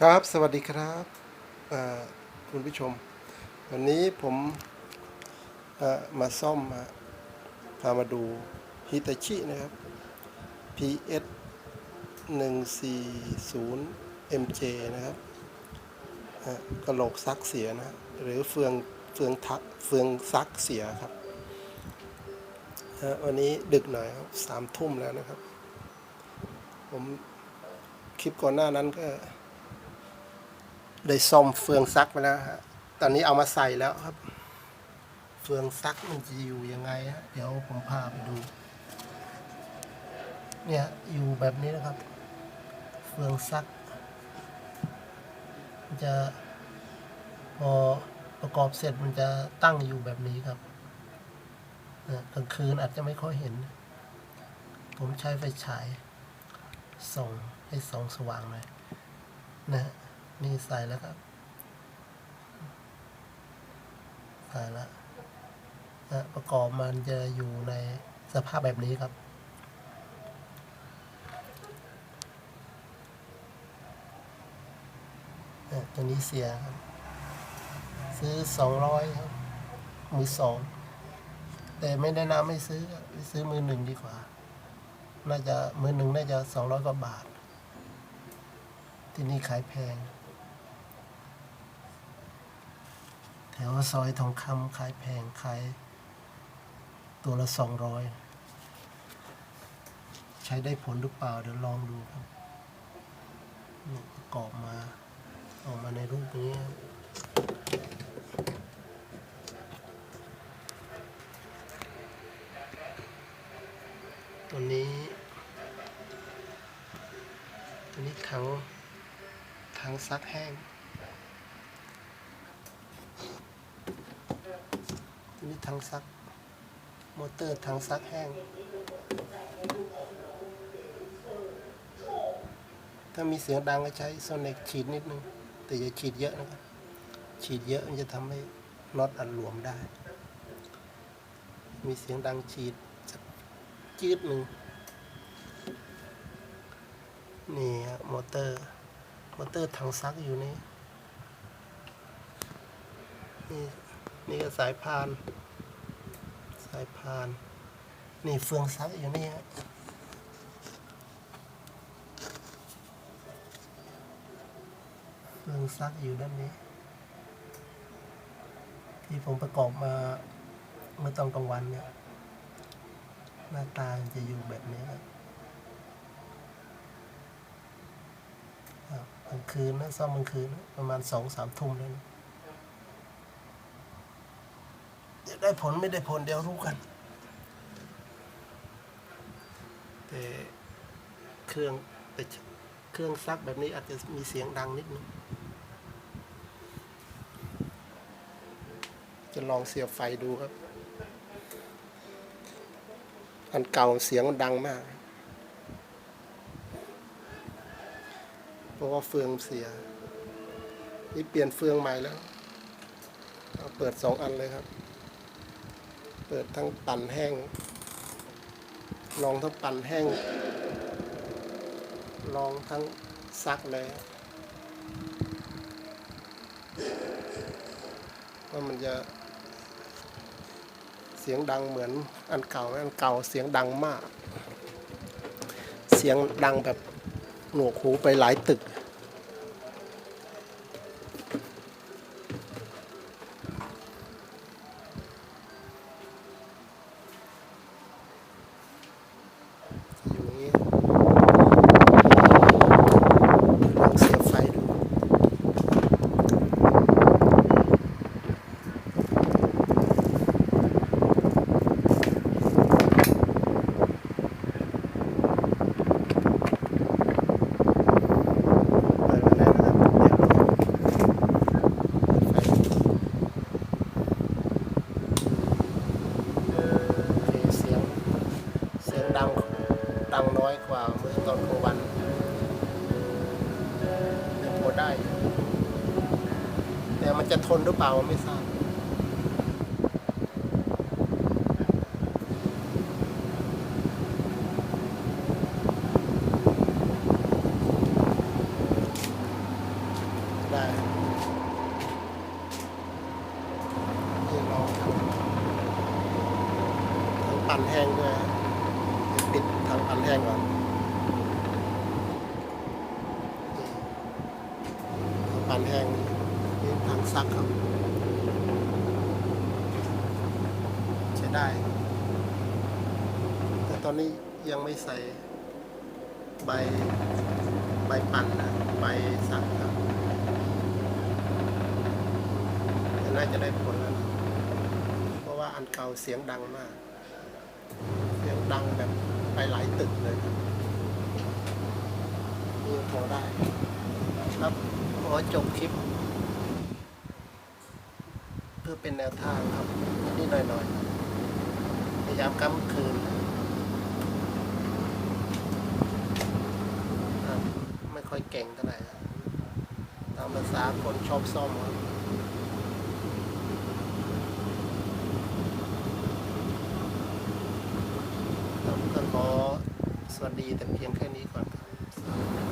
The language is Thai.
ครับ สวัสดีครับคุณผู้ชม วันนี้ผมมาซ่อมมาพามาดูฮิตาชินะครับ PS 140 MJ นะครับกระโหลกซักเสียนะ หรือเฟืองเฟืองทักเฟืองซักเสียครับ วันนี้ดึกหน่อยครับสามทุ่มแล้วนะครับ ผมคลิปก่อนหน้านั้นก็ ได้ซ่อมเฟืองซักไปแล้วฮะ ตอนนี้เอามาใส่แล้วครับ เฟืองซักมันจะอยู่ยังไงฮะ เดี๋ยวผมพาไปดู เนี่ยอยู่แบบนี้นะครับ เฟืองซักมันจะพอประกอบเสร็จมันจะตั้งอยู่แบบนี้ครับกลางคืนอาจจะไม่ค่อยเห็น ผมใช้ไฟฉายส่องให้ส่องสว่างหน่อยนะฮะ นี่ใส่แล้วครับ ใส่แล้วนะประกอบมันจะอยู่ในสภาพแบบนี้ครับ ตัวนี้เสียครับ ซื้อสองร้อยครับ มือสอง แต่ไม่แนะนำไม่ซื้อ ซื้อมือหนึ่งดีกว่า น่าจะมือหนึ่งน่าจะสองร้อยกว่าบาท ที่นี่ขายแพง แถวซอยทองคำขายแพงขายตัวละสองร้อยใช้ได้ผลหรือเปล่า เดี๋ยวลองดูครับประกอบมาออกมาในรูปนี้ตัวนี้ตัวนี้ถังถังซักแห้ง ตัว นี้ถังซัก มอเตอร์ถังซักแห้ง ถ้ามีเสียงดังก็ใช้โซนิกฉีดนิดนึง แต่อย่าฉีดเยอะนะครับ ฉีดเยอะมันจะทำให้น็อตอัดหลวมได้ มีเสียงดังฉีดสักจืดหนึ่งนี่มอเตอร์ มอเตอร์ถังซักอยู่นี่นี่นี่ก็สายพานายพาน นี่เฟืองซักอยู่นี่ฮะเฟืองซักอยู่ด้านนี้ ที่ผมประกอบมาเมื่อตอนกลางวันเนี่ยหน้าตาจะอยู่แบบนี้ครับครับกลางคืนนะซ่อมกลางคืนนะประมาณสองสามทุ่มเลยนะ เดี๋ยว ได้ผลไม่ได้ผลเดี๋ยวรู้กัน แต่เครื่องแต่เครื่องซักแบบนี้อาจจะมีเสียงดังนิดนึงจะลองเสียบไฟดูครับ อันเก่าเสียงมันดังมาก เพราะว่าเฟืองเสีย นี่เปลี่ยนเฟืองใหม่แล้วเอาเปิดสองอันเลยครับ เปิดทั้งปั่นแห้ง ลองทั้งปั่นแห้ง ลองทั้งซักเลยว่ามันจะเสียงดังเหมือนอันเก่าอันเก่าเสียงดังมาก เสียงดังแบบหนวกหูไปหลายตึก อยู่อย่างนี้ลองเสียบไฟดู เปิดไว้แล้วนะครับเดี๋ยวเปิดไฟโอเคเสียง เสียงดัง ดังน้อยกว่าเมื่อตอนกลางวันยังพอได้ แต่มันจะทนหรือเปล่าไม่ทราบได้นี่ลองทำทั้งปั่นแห้งด้วยนะเดี๋ย ปั่นแห้งก่อนปั่นแห้งนี่ทางซักครับ ใช้ได้ แต่ตอนนี้ยังไม่ใส่ใบใบปั่นนะใบสักครับแต่น่าจะได้ผลแล้วนะเพราะว่าอันเก่าเสียงดังมาก เสียงดังแบบ ไปหลายตึกเลยครับนี่พอได้ ครับขอจบคลิป เพื่อเป็นแนวทางครับนิดหน่อยๆพยายามกำคืน ไม่ค่อยเก่งเท่าไหร่ตามภาษาคนชอบซ่อมครับครับก็ขอส วัสดีแต่เพียงแค่นี้ก่อนครับ